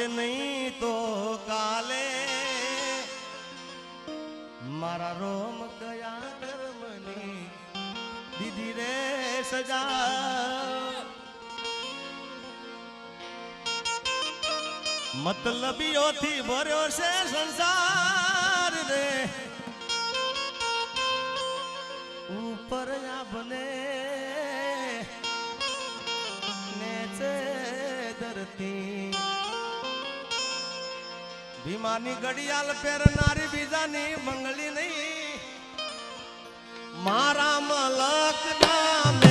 આજે નહીં તો કાલે મારા રોમ કયા ધર્મની દીદી રે સજા મતલબીઓથી ભર્યો છે સંસાર રે ઉપર બને નેચે ધરતી ભીમાની ઘડિયાળ પહેરનારી બીજાની મંગળી નહીં. મારા મલક નામે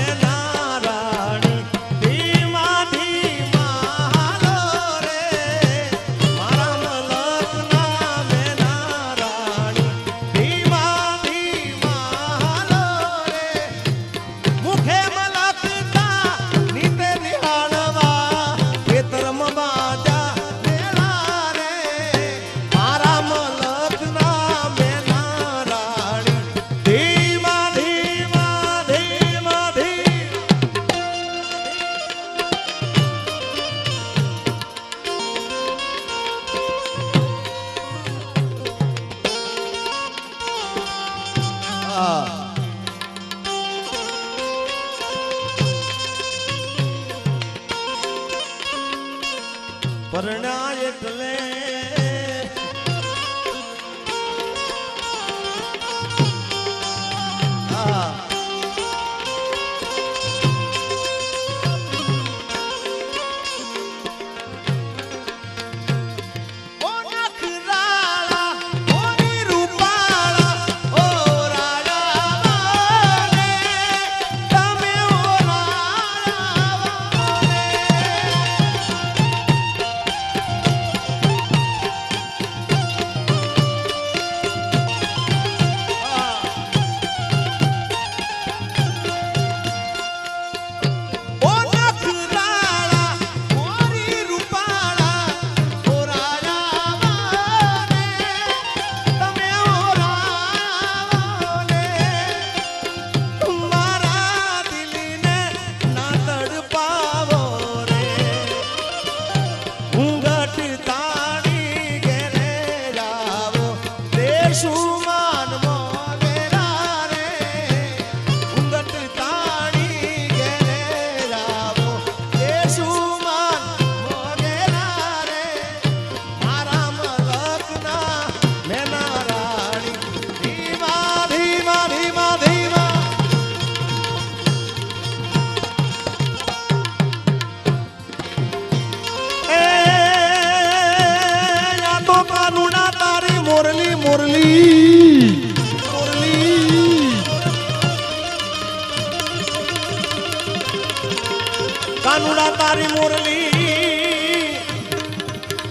કાનુડા તારી મુરલી.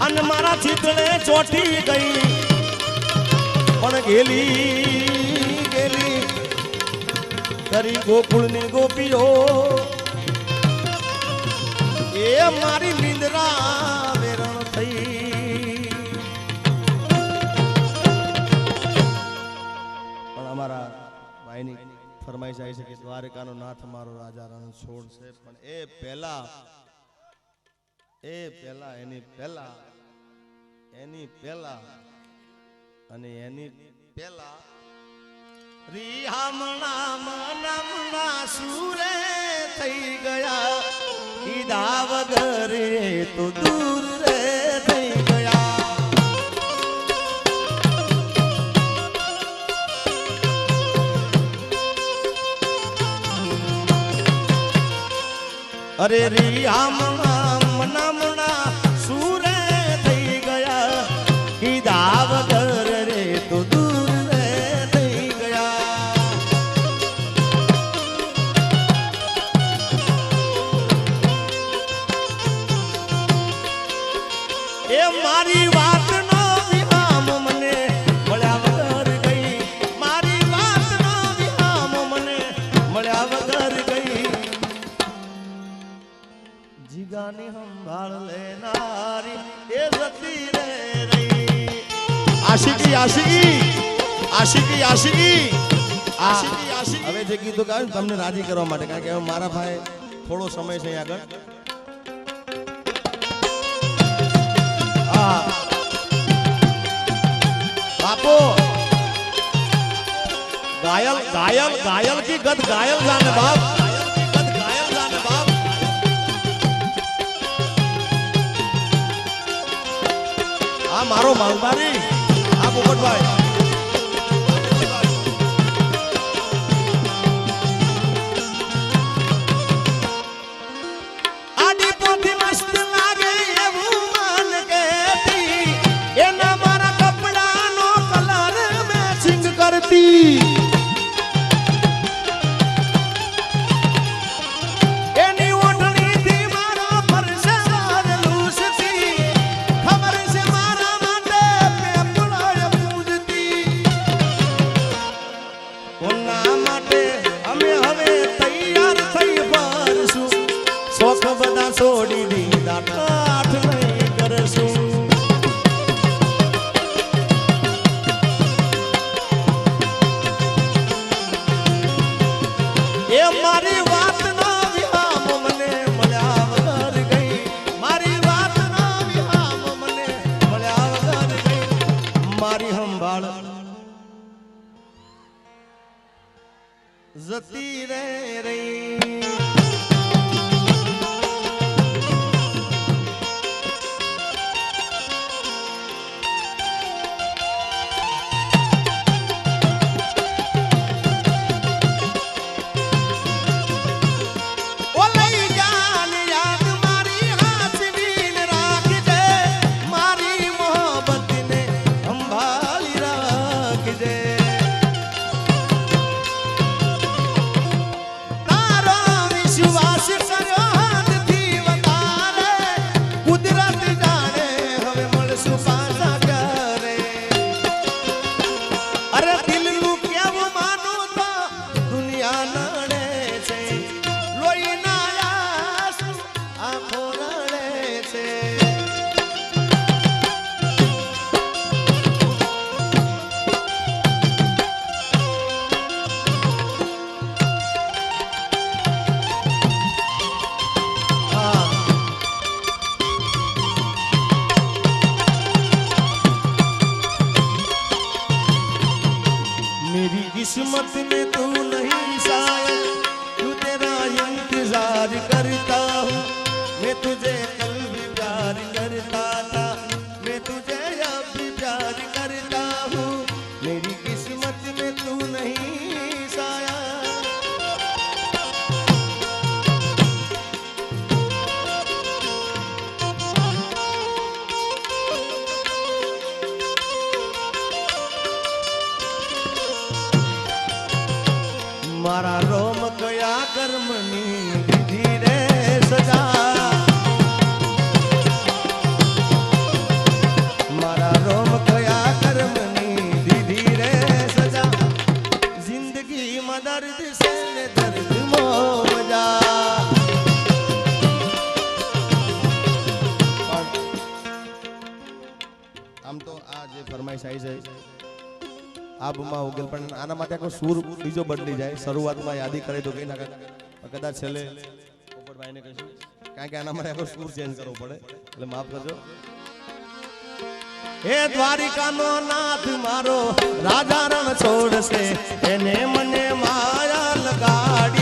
અને મારા ચિતળે ચોટી ગઈ. પણ ગેલી ગેલી. તારી ગોકુળની ગોપીઓ. એ મારી નિંદ્રા વેરણ થઈ. પણ અમારા ભાઈની ફરમાઈશ જાય છે કે દ્વારકાનો નાથ મારો રાજા રણ છોડ પણ એ પહેલા એ પહેલા, એની પહેલા એની પહેલા અને એની પહેલા સુરે થઈ ગયા. કીધા વગરે તો દૂર અરે રિહામણા કીધું કે તમને રાજી કરવા માટે, કારણ કે મારા ભાઈ થોડો સમય છે આગળ. બાપો! ગાયલ ગાયલ ગાયલ કી ગત ગાયલ જાને બાપ. મારો માલબારી આ પોપટભાઈ છોડી દીધા આના માટે આખો સૂર બીજો બદલી જાય. શરૂઆતમાં યાદી કરે તો કઈ ના કદાચ છેલ્લે પોપટભાઈને કહીશું. કારણ કે આના માટે આખો સૂર ચેન્જ કરવો પડે. એટલે માફ કરજો. હે દ્વારિકાનો નાથ મારો રાજા રણ છોડશે. એને મને માયા લગાડી.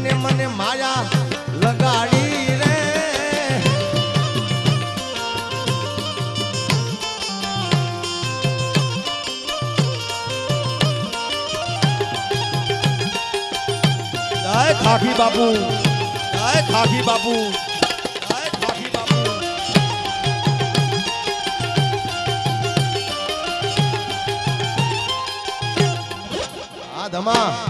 એને મને માયા લગાડી રે. ખાખી બાપુ ખાખી બાપુ જય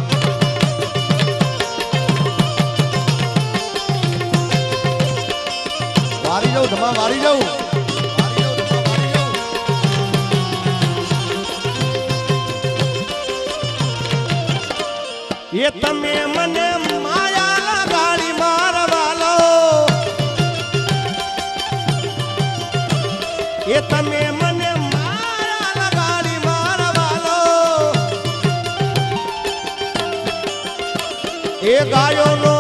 જવું ધમા મારી જવું એ તમે મને માયા ગાડી મારવા લો. એ તમે ગાયો નો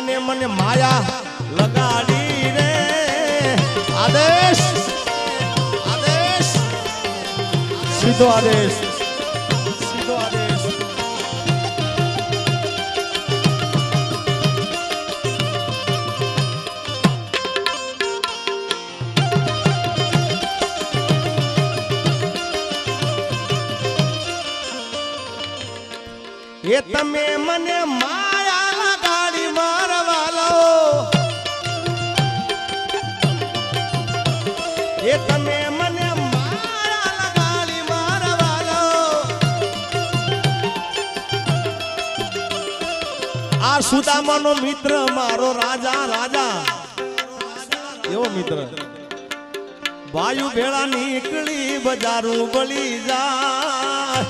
એને મને માયા લગાડી રે. આદેશ. આદેશ. સીધો આદેશ. સીધો એ તમે મને સુદામાનો મિત્ર, મારો રાજા રાજા. એવો મિત્ર. વાયુ ભેળા નીકળી, બજારું બળી જાય.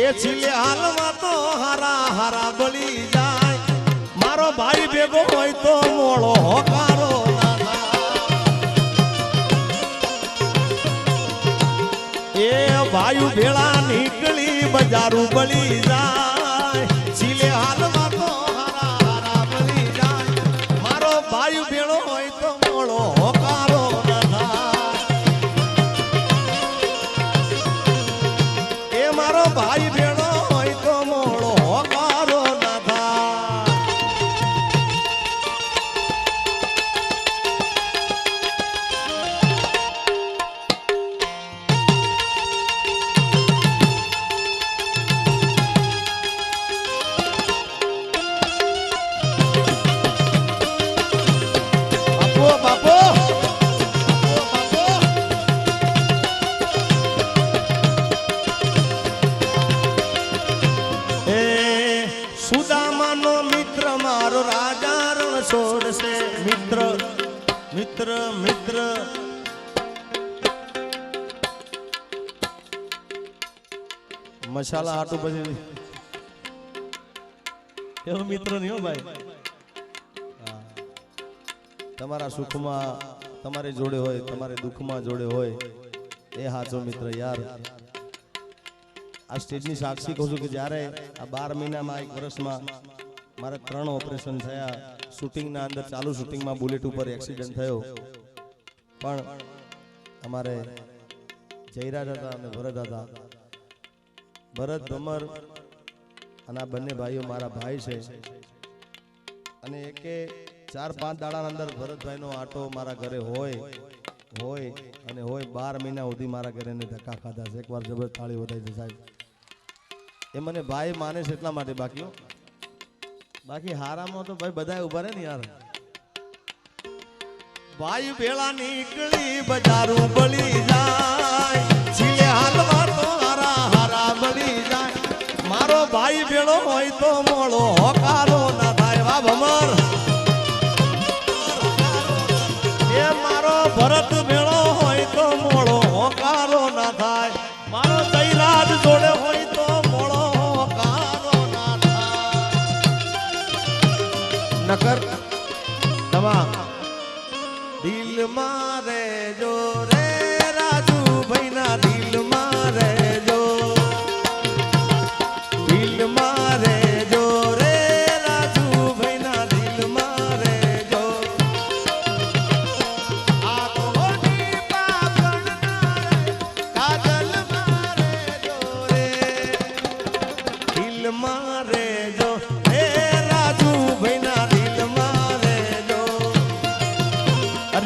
એ છિલે હાલમાં તો હારા હારા બળી જાય. મારો ભાઈ ભેગો હોય તો મોળો હોકારો એ ભાઈ ભેળા નીકળી, બજારું બળી જાય. મસાલા હાટું પછી એવો મિત્ર નહીં હો ભાઈ. તમારા સુખમાં તમારી જોડે હોય, તમારે દુઃખમાં જોડે હોય, એ હાચો મિત્ર યાર. આ સ્ટેજની સાક્ષી કહું છું કે જ્યારે આ બાર મહિનામાં, એક વર્ષમાં મારે ત્રણ ઓપરેશન થયા, શૂટિંગના અંદર ચાલુ શૂટિંગમાં બુલેટ ઉપર એક્સિડન્ટ થયો. પણ અમારે જયરાજ હતા અને ભરત હતા ભરત ભમર અને આ બંને ભાઈઓ મારા ભાઈ છે. અને એકે ચાર પાંચ દાડાના અંદર ભરતભાઈનો આટો મારા ઘરે હોય હોય અને હોય બાર મહિના સુધી મારા ઘરે ધક્કા ખાધા છે. એકવાર જબર થાળી વધારી છે સાહેબ. એ મને ભાઈ માને છે એટલા માટે બાકીઓ બાકી હારામાં તો ભાઈ બધા ઊભા રહે ને યાર. ભાઈ ભેળા નીકળી, બજારું બળી જાય. મારો ભેળો હોય તો મોળો. હોકારો ના થાય વાહ ભમર એ મારો ભરત ભેળો હોય તો મોળો. હોકારો ના થાય. મારો તૈરાજ જોડે હોય તો મોળો. હોકારો ના થાય. નકર તમામ દિલ મારે જો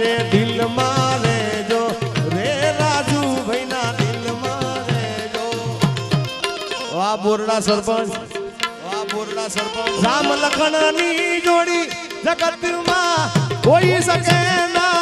અરે દિલ મારે જો? રે રાજુ ભાઈના દિલ મારે જો? વાહ બોરડા સરપંચ વાહ બોરડા સરપંચ. રામ લખણની જોડી જગતમાં કોઈ શકે ના.